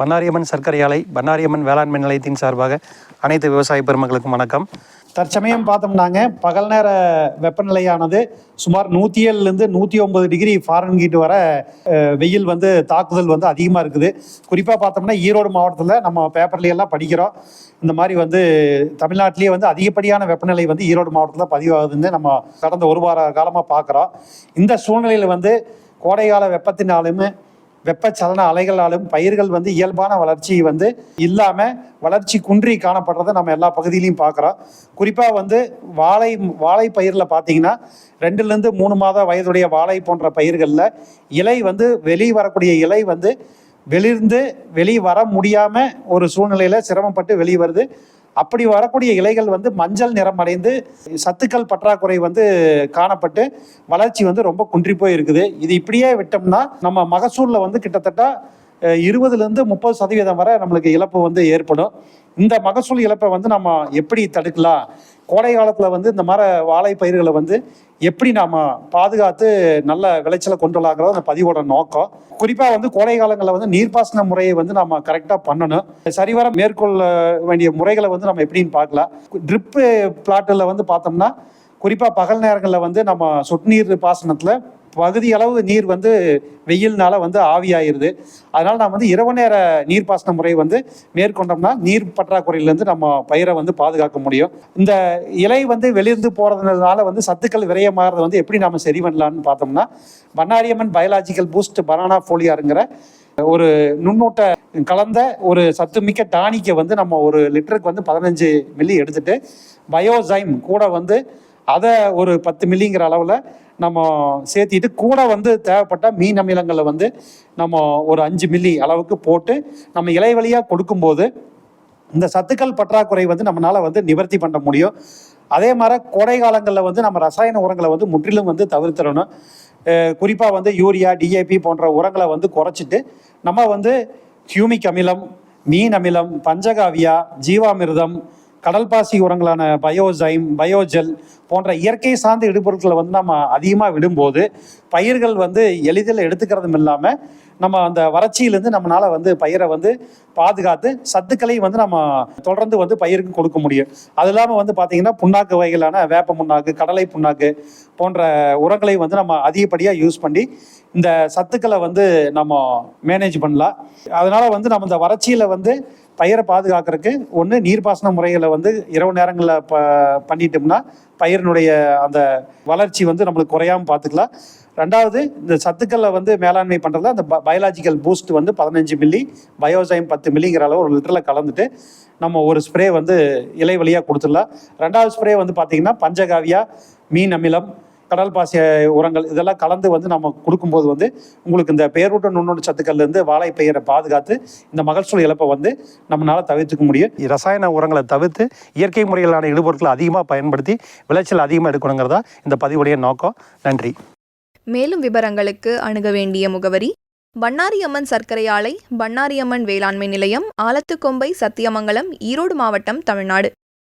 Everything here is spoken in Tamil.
பன்னாரியம்மன் சர்க்கரை ஆலை பன்னாரியம்மன் வேளாண்மை நிலையத்தின் சார்பாக அனைத்து விவசாய பெருமக்களுக்கும் வணக்கம். தற்சமயம் பார்த்தோம்னாங்க பகல் நேர வெப்பநிலையானது சுமார் நூற்றி ஏழுலேருந்து நூற்றி ஒன்பது டிகிரி ஃபாரன்ஹீட் வர வெயில் வந்து தாக்குதல் வந்து அதிகமாக இருக்குது. குறிப்பாக பார்த்தோம்னா ஈரோடு மாவட்டத்தில் நம்ம பேப்பர்லையெல்லாம் படிக்கிறோம். இந்த மாதிரி வந்து தமிழ்நாட்டிலேயே வந்து அதிகப்படியான வெப்பநிலை வந்து ஈரோடு மாவட்டத்தில் பதிவாகுதுன்னு நம்ம கடந்த ஒரு வார காலமாக பார்க்குறோம். இந்த சூழ்நிலையில் வந்து கோடைகால வெப்பத்தினாலுமே வெப்பச்சலன அலைகளாலும் பயிர்கள் வந்து இயல்பான வளர்ச்சி வந்து இல்லாமல் வளர்ச்சி குன்றி காணப்படுறதை நம்ம எல்லா பகுதியிலையும் பார்க்குறோம். குறிப்பாக வந்து வாழை வாழை பயிரில் பார்த்தீங்கன்னா ரெண்டுலேருந்து மூணு மாத வயதுடைய வாழை போன்ற பயிர்களில் இலை வந்து வெளியே வரக்கூடிய இலை வந்து வெளிர்ந்து வெளியே வர முடியாமல் ஒரு சூழ்நிலையில் சிரமப்பட்டு வெளியே வருது. அப்படி வரக்கூடிய இலைகள் வந்து மஞ்சள் நிறம் அடைந்து சத்துக்கள் பற்றாக்குறை வந்து காணப்பட்டு வளர்ச்சி வந்து ரொம்ப குன்றி போய் இருக்குது இது இப்படியே விட்டோம்னா நம்ம மகசூலில் வந்து கிட்டத்தட்ட இருபதுலேருந்து முப்பது சதவீதம் வரை நம்மளுக்கு இழப்பு வந்து ஏற்படும். இந்த மகசூல் இழப்பை வந்து நம்ம எப்படி தடுக்கலாம்? கோடை காலத்தில் வந்து இந்த மாதிரி வாழை பயிர்களை வந்து எப்படி நாம் பாதுகாத்து நல்ல விளைச்சலை கொண்டு வரலாங்கிறது அந்த பதிவோட நோக்கம். குறிப்பாக வந்து கோடை காலங்களில் வந்து நீர்ப்பாசன முறையை வந்து நம்ம கரெக்டாக பண்ணணும். சரிவர மேற்கொள்ள வேண்டிய முறைகளை வந்து நம்ம எப்படின்னு பார்க்கலாம். ட்ரிப்பு பிளாட்டில் வந்து பார்த்தோம்னா குறிப்பாக பகல் நேரங்களில் வந்து நம்ம சொட்டு நீர் பாசனத்தில் பகுதி அளவு நீர் வந்து வெயில்னால வந்து ஆவியாயிருது. அதனால நாம் வந்து இரவு நேர நீர்ப்பாசன முறை வந்து மேற்கொண்டோம்னா நீர் பற்றாக்குறையிலேருந்து நம்ம பயிரை வந்து பாதுகாக்க முடியும். இந்த இலை வந்து வெளியிருந்து போகிறதுனால வந்து சத்துக்கள் விரயமாகிறது வந்து எப்படி நம்ம சரி பண்ணலான்னு பார்த்தோம்னா பண்ணாரியம்மன் பயாலாஜிக்கல் பூஸ்ட் பனானா ஃபோலியாருங்கிற ஒரு நுண்ணூட்ட கலந்த ஒரு சத்துமிக்க டானிக்கை வந்து நம்ம ஒரு லிட்டருக்கு வந்து பதினஞ்சு மில்லி எடுத்துட்டு பயோசைம் கூட வந்து அதை ஒரு பத்து மில்லிங்கிற அளவில் நம்ம சேர்த்திட்டு கூட வந்து தேவைப்பட்ட மீன் அமிலங்களை வந்து நம்ம ஒரு அஞ்சு மில்லி அளவுக்கு போட்டு நம்ம இலை வழியாக கொடுக்கும்போது இந்த சத்துக்கள் பற்றாக்குறை வந்து நம்மளால் வந்து நிவர்த்தி பண்ண முடியும். அதே மாதிரி கோடை காலங்களில் வந்து நம்ம ரசாயன உரங்களை வந்து முற்றிலும் வந்து தவிர்த்திடணும். குறிப்பாக வந்து யூரியா டிஏபி போன்ற உரங்களை வந்து குறைச்சிட்டு நம்ம வந்து ஹியூமிக் அமிலம் மீன் அமிலம் பஞ்சகாவியா ஜீவாமிர்தம் கடல் பாசி உரங்களான பயோசைம் பயோஜெல் போன்ற இயற்கை சார்ந்த இடுபொருட்களை வந்து நம்ம அதிகமாக விடும்போது பயிர்கள் வந்து எளிதில் எடுத்துக்கிறதும் இல்லாமல் நம்ம அந்த வறட்சியிலேருந்து நம்மளால் வந்து பயிரை வந்து பாதுகாத்து சத்துக்களையும் வந்து நம்ம தொடர்ந்து வந்து பயிருக்கு கொடுக்க முடியும். அது இல்லாமல் வந்து பார்த்திங்கன்னா புண்ணாக்கு வகைகளான வேப்ப புண்ணாக்கு கடலை புண்ணாக்கு போன்ற உரங்களை வந்து நம்ம அதிகப்படியாக யூஸ் பண்ணி இந்த சத்துக்களை வந்து நம்ம மேனேஜ் பண்ணலாம். அதனால் வந்து நம்ம இந்த வறட்சியில் வந்து பயிரை பாதுகாக்கிறதுக்கு ஒன்று நீர்ப்பாசன முறைகளை வந்து இரவு நேரங்களில் ப பண்ணிட்டோம்னா பயிரினுடைய அந்த வளர்ச்சி வந்து நம்மளுக்கு குறையாம பார்த்துக்கலாம் ரெண்டாவது இந்த சத்துக்களை வந்து மேலாண்மை பண்ணுறதுல அந்த பயாலாஜிக்கல் பூஸ்ட் வந்து பதினஞ்சு மில்லி பயோசைம் பத்து மில்லிங்கிற அளவு ஒரு லிட்டரில் கலந்துட்டு நம்ம ஒரு ஸ்ப்ரே வந்து இலை வழியாக கொடுத்துடலாம். ரெண்டாவது ஸ்ப்ரே வந்து பார்த்திங்கன்னா பஞ்சகாவியா மீன் அமிலம் கடல் பாசி உரங்கள் இதெல்லாம் கலந்து வந்து நம்ம கொடுக்கும்போது வந்து உங்களுக்கு இந்த பேரூட்ட நுண்ணூட்ட சத்துக்கள்லேருந்து வாழை பயிரை பாதுகாத்து இந்த மகசூல் இழப்பை வந்து நம்மளால தவிர்த்துக்க முடியும். ரசாயன உரங்களை தவிர்த்து இயற்கை முறையிலான இடுபொருட்களை அதிகமாக பயன்படுத்தி விளைச்சல் அதிகமாக எடுக்கணுங்கிறதா இந்த பதிவுடைய நோக்கம். நன்றி. மேலும் விவரங்களுக்கு அணுக வேண்டிய முகவரி பண்ணாரியம்மன் சர்க்கரை ஆலை பண்ணாரியம்மன் வேளாண்மை நிலையம் ஆலத்துக்கொம்பை சத்தியமங்கலம் ஈரோடு மாவட்டம் தமிழ்நாடு.